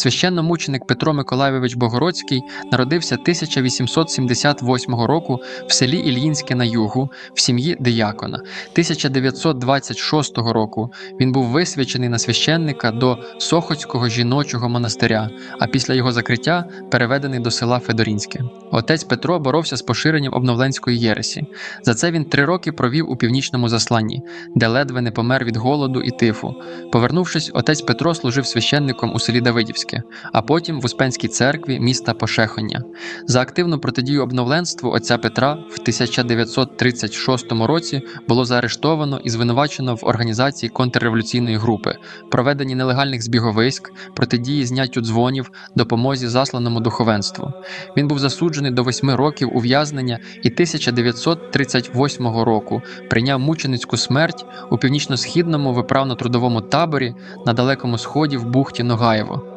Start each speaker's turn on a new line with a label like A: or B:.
A: Священномученик Петро Миколайович Богородський народився 1878 року в селі Ільїнське на Югу в сім'ї диякона. 1926 року він був висвячений на священника до Сохоцького жіночого монастиря, а після його закриття переведений до села Федорінське. Отець Петро боровся з поширенням обновленської єресі. За це він три роки провів у північному засланні, де ледве не помер від голоду і тифу. Повернувшись, отець Петро служив священником у селі Давидівське, а потім в Успенській церкві міста Пошехоння. За активну протидію обновленству отця Петра в 1936 році було заарештовано і звинувачено в організації контрреволюційної групи, проведенні нелегальних збіговиськ, протидії зняттю дзвонів, допомозі засланому духовенству. Він був засуджений до восьми років ув'язнення і 1938 року прийняв мученицьку смерть у північно-східному виправно-трудовому таборі на далекому сході в бухті Ногаєво.